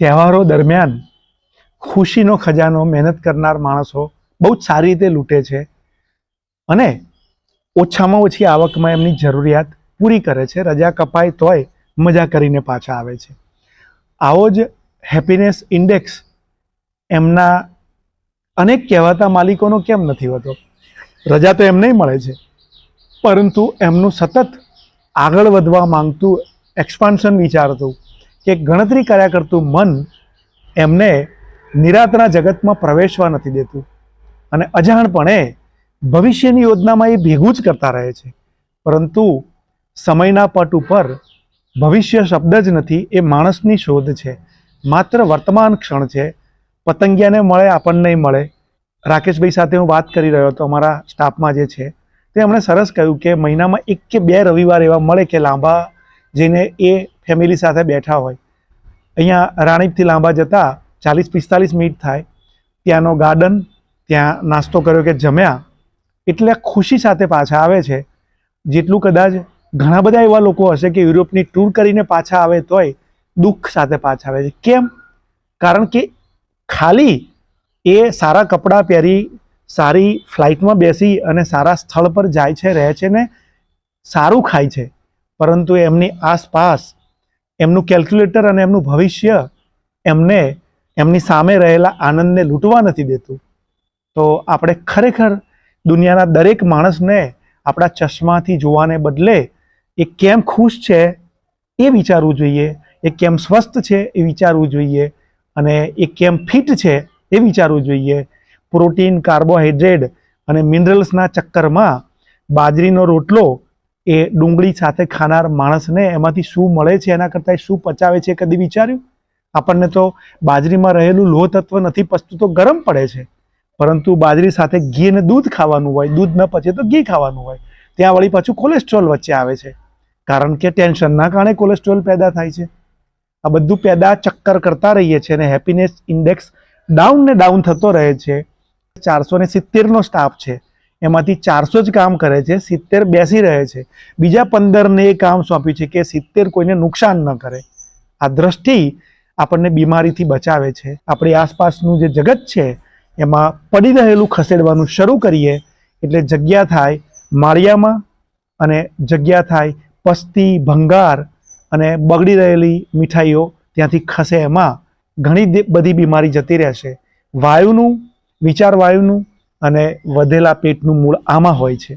તહેવારો દરમિયાન ખુશીનો ખજાનો, મહેનત કરનાર માણસો બહુ જ સારી રીતે લૂંટે છે અને ઓછામાં ઓછી આવકમાં એમની જરૂરિયાત પૂરી કરે છે. રજા કપાય તોય મજા કરીને પાછા આવે છે. આવો જ હેપીનેસ ઇન્ડેક્સ એમના અનેક કહેવાતા માલિકોનો કેમ નથી હોતો? રજા તો એમને મળે છે, પરંતુ એમનું સતત આગળ વધવા માંગતું એક્સપાન્શન વિચારતું કે ગણતરી કર્યા કરતું મન એમને નિરાતના જગતમાં પ્રવેશવા નથી દેતું. અને અજાણપણે ભવિષ્યની યોજનામાં એ ભેગું જ કરતા રહે છે. પરંતુ સમયના પટ ઉપર ભવિષ્ય શબ્દ જ નથી, એ માણસની શોધ છે. માત્ર વર્તમાન ક્ષણ છે. પતંગિયાને મળે, આપણને મળે. રાકેશભાઈ સાથે હું વાત કરી રહ્યો હતો, અમારા સ્ટાફમાં જે છે, તે એમણે સરસ કહ્યું કે મહિનામાં એક કે બે રવિવાર એવા મળે કે લાંબા જઈને એ ફેમિલી સાથે બેઠા હોય. અહીંયા રાણીપથી લાંબા જતા ચાલીસ પિસ્તાલીસ મિનિટ થાય. ત્યાંનો ગાર્ડન, ત્યાં નાસ્તો કર્યો કે જમ્યા, એટલે ખુશી સાથે પાછા આવે છે. જેટલું કદાચ ઘણા બધા એવા લોકો હશે કે યુરોપની ટૂર કરીને પાછા આવે તોય દુઃખ સાથે પાછા આવે છે. કેમ? કારણ કે ખાલી એ સારા કપડાં પહેરી, સારી ફ્લાઇટમાં બેસી અને સારા સ્થળ પર જાય છે, રહે છે ને સારું ખાય છે. પરંતુ એમની આસપાસ એમનું કેલ્ક્યુલેટર અને એમનું ભવિષ્ય એમને, એમની સામે રહેલા આનંદને લૂંટવા નથી દેતું. તો આપણે ખરેખર દુનિયાના દરેક માણસને આપણા ચશ્માથી જોવાને બદલે એ કેમ ખુશ છે એ વિચારવું જોઈએ, એ કેમ સ્વસ્થ છે એ વિચારવું જોઈએ, અને એ કેમ ફિટ છે એ વિચારવું જોઈએ. પ્રોટીન, કાર્બોહાઈડ્રેટ અને મિનરલ્સના ચક્કરમાં બાજરીનો રોટલો એ ડુંગળી સાથે ખાનાર માણસને એમાંથી શું મળે છે, એના કરતાં એ શું પચાવે છે કદી વિચાર્યું? આપણને તો બાજરીમાં રહેલું લોહ તત્વ નથી પચતું તો ગરમ પડે છે. પરંતુ બાજરી સાથે ઘી અને દૂધ ખાવાનું હોય, દૂધ ન પચે તો ઘી ખાવાનું હોય. ત્યાં વળી પાછું કોલેસ્ટ્રોલ વચ્ચે આવે છે. કારણ કે ટેન્શનના કારણે કોલેસ્ટ્રોલ પેદા થાય છે. આ બધું પેદા ચક્કર કરતા રહીએ છીએ અને હેપીનેસ ઇન્ડેક્સ ડાઉન ને ડાઉન થતો રહે છે. ચારસો ને સિત્તેરનો સ્ટાફ છે. એમાંથી ચારસો જ કામ કરે છે, સિત્તેર બેસી રહે છે. બીજા પંદરને એ કામ સોંપ્યું છે કે સિત્તેર કોઈને નુકસાન ન કરે. આ દ્રષ્ટિ આપણને બીમારીથી બચાવે છે. આપણી આસપાસનું જે જગત છે, એમાં પડી રહેલું ખસેડવાનું શરૂ કરીએ એટલે જગ્યા થાય માળિયામાં અને જગ્યા થાય પસ્તી, ભંગાર અને બગડી રહેલી મીઠાઈઓ ત્યાંથી ખસે એમાં. ઘણી બધી બીમારી જતી રહેશે. વાયુનું વિચાર વાયુનું અને વધેલા પેટનું મૂળ આમાં હોય છે.